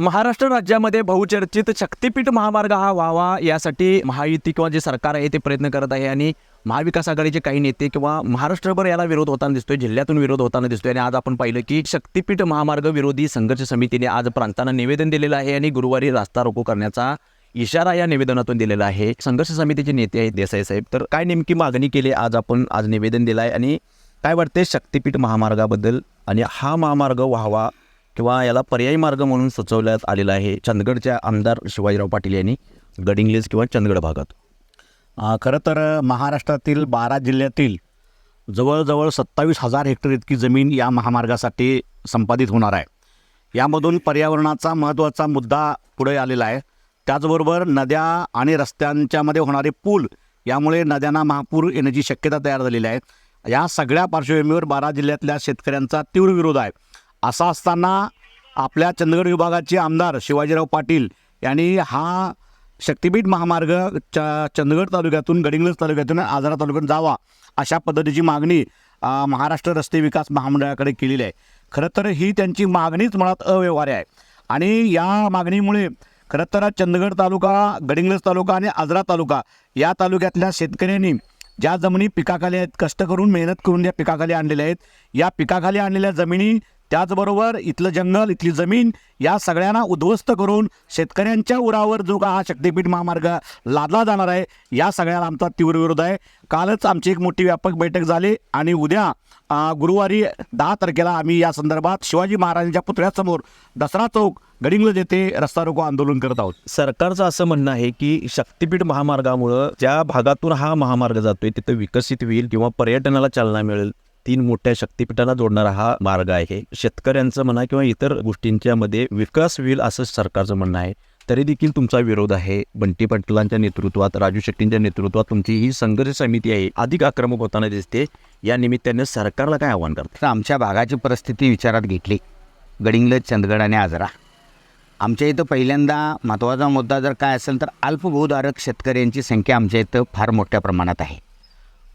महाराष्ट्र राज्यामध्ये बहुचर्चित शक्तीपीठ महामार्ग हा व्हावा यासाठी महायुती किंवा जे सरकार आहे ते प्रयत्न करत आहे आणि महाविकास आघाडीचे काही नेते किंवा महाराष्ट्रभर याला विरोध होताना दिसतोय जिल्ह्यातून विरोध होताना दिसतोय आणि आज आपण पाहिलं की शक्तीपीठ महामार्ग विरोधी संघर्ष समितीने आज प्रांतांना निवेदन दिलेलं आहे आणि गुरुवारी रास्ता रोको करण्याचा इशारा या निवेदनातून दिलेला आहे. संघर्ष समितीचे नेते आहेत देसाई साहेब. तर काय नेमकी मागणी केली आज आपण आज निवेदन दिलं आहे आणि काय वाटते शक्तीपीठ महामार्गाबद्दल आणि हा महामार्ग व्हावा किंवा याला पर्यायी मार्ग म्हणून सुचवण्यात आलेला आहे चंदगडच्या आमदार शिवाजीराव पाटील यांनी गडिंग्लेज किंवा चंदगड भागात. खरं तर महाराष्ट्रातील बारा जिल्ह्यातील जवळजवळ सत्तावीस हजार हेक्टर इतकी जमीन या महामार्गासाठी संपादित होणार आहे. यामधून पर्यावरणाचा महत्त्वाचा मुद्दा पुढे आलेला आहे. त्याचबरोबर नद्या आणि रस्त्यांच्यामध्ये होणारे पूल यामुळे नद्यांना महापूर येण्याची शक्यता तयार झालेली आहे. या सगळ्या पार्श्वभूमीवर बारा जिल्ह्यातल्या शेतकऱ्यांचा तीव्र विरोध आहे. असा असताना आपल्या चंदगड विभागाचे आमदार शिवाजीराव पाटील यांनी हा शक्तिपीठ महामार्ग च चंदगड तालुक्यातून गडिंग्लज तालुक्यातून आजरा तालुक्यातून जावा अशा पद्धतीची मागणी महाराष्ट्र रस्ते विकास महामंडळाकडे केलेली आहे. खरं तर ही त्यांची मागणीच मुळात अव्यवहार्य आहे. आणि या मागणीमुळे खरं तर चंदगड तालुका गडिंग्लज तालुका आणि आजरा तालुका या तालुक्यातल्या शेतकऱ्यांनी ज्या जमिनी पिकाखाली आहेत कष्ट करून मेहनत करून या पिकाखाली आणलेल्या आहेत या पिकाखाली आणलेल्या जमिनी त्याचबरोबर इथलं जंगल इथली जमीन या सगळ्यांना उद्ध्वस्त करून शेतकऱ्यांच्या उरावर जो का हा शक्तीपीठ महामार्ग लादला जाणार आहे या सगळ्याला आमचा तीव्र विरोध आहे. कालच आमची एक मोठी व्यापक बैठक झाली आणि उद्या गुरुवारी दहा तारखेला आम्ही या संदर्भात शिवाजी महाराजांच्या पुतळ्यासमोर दसरा चौक गडिंग्लज येथे रस्ता रोको आंदोलन करत आहोत. सरकारचं असं म्हणणं आहे की शक्तीपीठ महामार्गामुळं ज्या भागातून हा महामार्ग जातोय तिथं विकसित होईल किंवा पर्यटनाला चालना मिळेल. तीन मोठ्या शक्तीपीठांना जोडणारा हा मार्ग आहे. शेतकऱ्यांचं म्हणा किंवा इतर गोष्टींच्या मध्ये विकास होईल असं सरकारचं म्हणणं आहे. तरी देखील तुमचा विरोध आहे. बंटी पाटलांच्या नेतृत्वात राजू शेट्टींच्या नेतृत्वात तुमची ही संघर्ष समिती आहे. अधिक आक्रमक होताना दिसते. या निमित्ताने सरकारला काय आव्हान करतं तर आमच्या भागाची परिस्थिती विचारात घेतली. गडिंगलज चंदगड आणि आजरा. आमच्या इथं पहिल्यांदा महत्त्वाचा मुद्दा जर काय असेल तर अल्पभूधारक शेतकऱ्यांची संख्या आमच्या इथं फार मोठ्या प्रमाणात आहे.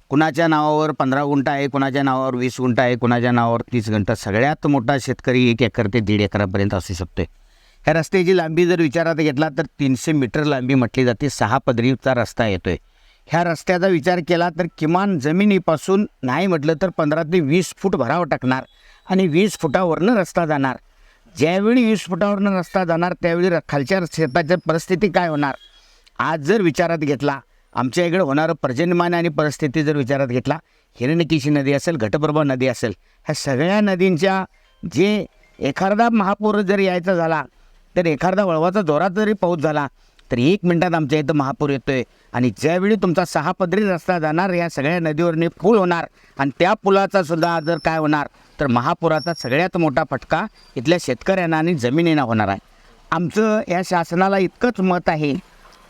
कुणाच्या नावावर पंधरा गुंठा आहे कुणाच्या नावावर वीस गुंठा आहे कुणाच्या नावावर तीस गुंठा. सगळ्यात मोठा शेतकरी एक एकर ते दीड एकरापर्यंत असू शकतो ह्या रस्त्याची लांबी जर विचारात घेतला तर तीनशे मीटर लांबी म्हटली जाते. सहा पदरीचा रस्ता येतो आहे ह्या रस्त्याचा विचार केला तर किमान जमिनीपासून नाही म्हटलं तर पंधरा ते वीस फूट भराव टाकणार आणि वीस फुटावरनं रस्ता जाणार. ज्यावेळी वीस फुटावरनं रस्ता जाणार त्यावेळी र- खालच्या शेताच्या परिस्थिती काय होणार? आज जर विचारात घेतला आमच्या इकडे होणारं पर्जन्यमान आणि परिस्थिती जर विचारात घेतला हिरण्यकेशी नदी असेल घटप्रभा नदी असेल ह्या सगळ्या नदींच्या जे एखादा महापूर जर यायचा झाला तर एखादा वळवाचा जोरात जरी पाऊस झाला तर एक मिनिटात आमच्या इथं महापूर येतोय. आणि ज्यावेळी तुमचा सहा पदरी रस्ता जाणार या सगळ्या नदीवरने पूल होणार आणि त्या पुलाचा सुद्धा जर काय होणार तर महापुराचा सगळ्यात मोठा फटका इथल्या शेतकऱ्यांना आणि जमिनींना होणार आहे. आमचं या शासनाला इतकंच मत आहे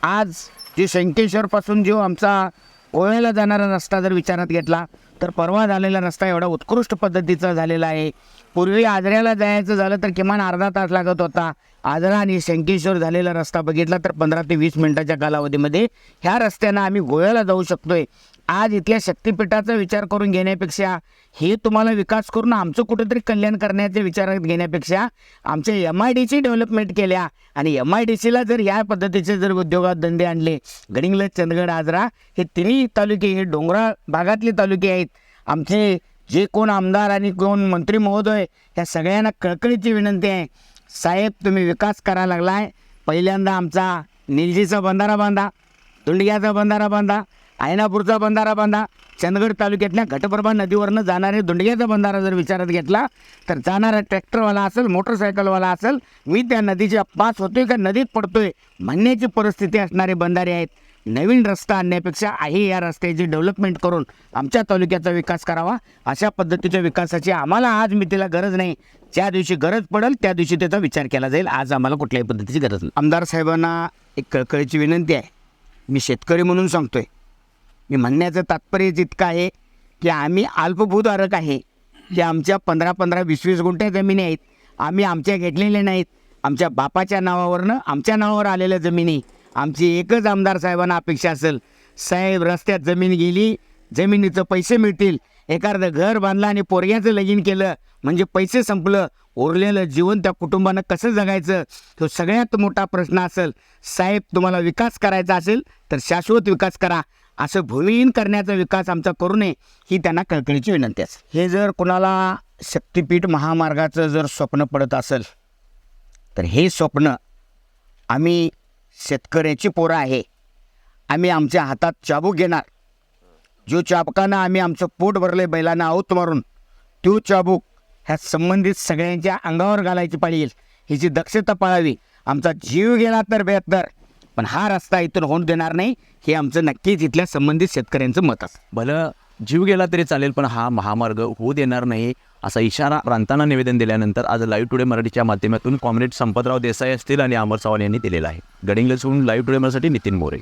आज जे शंकेश्वरपासून जो आमचा ओळ्याला जाणारा रस्ता जर विचारात घेतला तर परवा झालेला रस्ता एवढा उत्कृष्ट पद्धतीचा झालेला आहे. पूर्वी आजऱ्याला जायचं झालं तर किमान अर्धा तास लागत होता. आजरा आणि शंकेश्वर झालेला रस्ता बघितला तर पंधरा ते वीस मिनिटाच्या कालावधीमध्ये ह्या रस्त्यानं आम्ही गोव्याला जाऊ शकतोय. आज इथल्या शक्तिपीठाचा विचार करून घेण्यापेक्षा हे तुम्हाला विकास करून आमचं कुठेतरी कल्याण करण्याचे विचारात घेण्यापेक्षा आमच्या M I D C development केल्या. आणि एम आय डी सीला जर या पद्धतीचे जर उद्योगात धंदे आणले गडिंगलज चंदगड आजरा हे तिन्ही तालुके हे डोंगराळ भागातले तालुके आहेत. आमचे जे कोण आमदार आणि कोण मंत्री महोदय या सगळ्यांना कळकळीची विनंती आहे. साहेब तुम्ही विकास करायला लागलाय. पहिल्यांदा आमचा निलजीचा बंधारा बांधा दुंडग्याचा बंधारा बांधा आयनापूरचा बंधारा बांधा. चंदगड तालुक्यातल्या घटप्रभा नदीवरनं जाणारे दुंडग्याचा बंधारा जर विचारात घेतला तर जाणारा ट्रॅक्टरवाला असेल मोटरसायकलवाला असेल मी त्या नदीच्या पास होतोय का नदीत पडतोय म्हणण्याची परिस्थिती असणारे बंधारे आहेत. नवीन रस्ता आणण्यापेक्षा आहे या रस्त्याची डेव्हलपमेंट करून आमच्या तालुक्याचा विकास करावा. अशा पद्धतीच्या विकासाची आम्हाला आज मितीला गरज नाही. ज्या दिवशी गरज पडेल त्या दिवशी त्याचा विचार केला जाईल. आज आम्हाला कुठल्याही पद्धतीची गरज नाही. आमदार साहेबांना एक कळकळीची विनंती आहे. मी शेतकरी म्हणून सांगतोय. मी म्हणण्याचं तात्पर्य जितकं आहे की आम्ही अल्पभूधारक आहे की आमच्या पंधरा पंधरा वीस वीस गुंठ्या जमिनी आहेत. आम्ही आमच्या घेतलेल्या नाहीत. आमच्या बापाच्या नावावरनं आमच्या नावावर आलेल्या जमिनी. आमची एकच आमदार साहेबांना अपेक्षा असेल साहेब रस्त्यात जमीन गेली जमिनीचं पैसे मिळतील. एखादं घर बांधलं आणि पोरग्याचं लगीन केलं म्हणजे पैसे संपलं. उरलेलं जीवन त्या कुटुंबानं कसं जगायचं? तो सगळ्यात मोठा प्रश्न असेल साहेब तुम्हाला विकास करायचा असेल तर शाश्वत विकास करा. असं भूमिहीन करण्याचा विकास आमचा करू नये ही त्यांना कळकळीची विनंती असेल हे जर कोणाला शक्तिपीठ महामार्गाचं जर स्वप्न पडत असेल तर हे स्वप्न आम्ही शेतकऱ्याची पोरं आहे. आम्ही आमच्या हातात चाबूक घेणार. जो चाबकानं आम्ही आमचं पोट भरले बैलांना आऊत मारून तो चाबूक ह्या संबंधित सगळ्यांच्या अंगावर घालायची पाळी येईल. ह्याची दक्षता पाळावी. आमचा जीव गेला तर बेहतर पण हा रस्ता इथून होऊन देणार नाही हे आमचं नक्कीच इथल्या संबंधित शेतकऱ्यांचं मत असतं. भलं जीव गेला तरी चालेल पण हा महामार्ग होऊ देणार नाही असा इशारा प्रांतांना निवेदन दिल्यानंतर आज लाईव्ह टुडे मराठीच्या माध्यमातून कॉम्रेड संपतराव देसाई असतील आणि अमर चव्हाण यांनी दिलेला आहे. गडिंग्लजहून लाईव्ह टुडे मराठी नितीन मोरे.